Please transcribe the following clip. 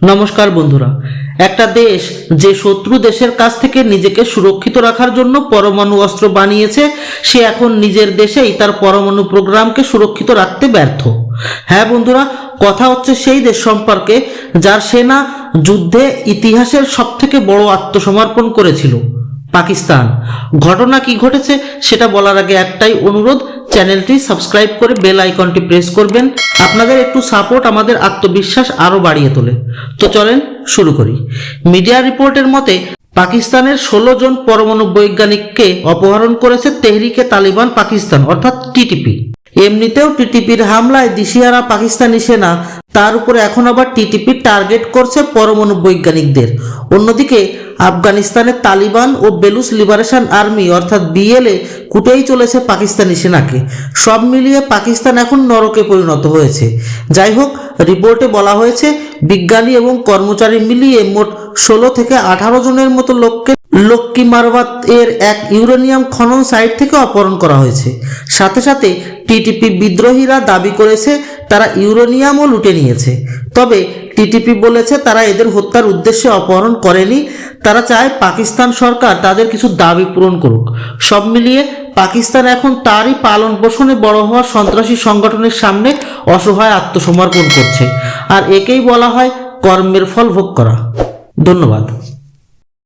নমস্কার বন্ধুরা, একটা দেশ যে শত্রু দেশের কাছ থেকে নিজেকে সুরক্ষিত রাখার জন্য পরমাণু অস্ত্র বানিয়েছে, সে এখন নিজের দেশেই তার পরমাণু প্রোগ্রামকে সুরক্ষিত রাখতে ব্যর্থ। হ্যাঁ বন্ধুরা, কথা হচ্ছে সেই দেশ সম্পর্কে যার সেনা যুদ্ধে ইতিহাসের সব থেকে বড় আত্মসমর্পণ করেছিল, পাকিস্তান। ঘটনা কি ঘটেছে সেটা বলার আগে একটাই অনুরোধ চ্যানেলটি সাবস্ক্রাইব করে বেল আইকনটি প্রেস করবেন। আপনাদের একটু সাপোর্ট আমাদের আত্মবিশ্বাস আরও বাড়িয়ে তোলে। তো চলেন শুরু করি। মিডিয়া রিপোর্টের মতে, পাকিস্তানের ষোলো জন পরমাণু বৈজ্ঞানিককে অপহরণ করেছে তেহরিকে তালিবান পাকিস্তান, অর্থাৎ টিটিপি। এমনিতেও টিটিপির হামলায় দিশিয়ারা পাকিস্তানি সেনা তার উপরে এখন আবার টিটিপি টার্গেট করছে পরমাণু বৈজ্ঞানিকদের। অন্যদিকে আফগানিস্তানের তালিবান ও বেলুস লিবারেশন আর্মি, অর্থাৎ বিএলএ, কুটেই চলেছে পাকিস্তানি সেনাকে। সব মিলিয়ে পাকিস্তান এখন নরকে পরিণত হয়েছে। যাই হোক, রিপোর্টে বলা হয়েছে, বিজ্ঞানী এবং কর্মচারী মিলিয়ে মোট ষোলো থেকে আঠারো জনের মতো লোককে লক্ষ্মী মারবাত এর এক ইউরেনিয়াম খনন সাইট থেকে অপহরণ করা হয়েছে। সাথে সাথে টিটিপি বিদ্রোহীরা দাবি করেছে, তারা ইউরেনিয়ামও লুটে নিয়েছে। তবে টিটিপি বলেছে, তারা এদের হত্যার উদ্দেশ্যে অপহরণ করেনি। তারা চায় পাকিস্তান সরকার তাদের কিছু দাবি পূরণ করুক। সব মিলিয়ে পাকিস্তান এখন তারই পালন পোষণে বড় হওয়া সন্ত্রাসী সংগঠনের সামনে অসহায় আত্মসমর্পণ করছে। আর একেই বলা হয় কর্মের ফল ভোগ করা। ধন্যবাদ।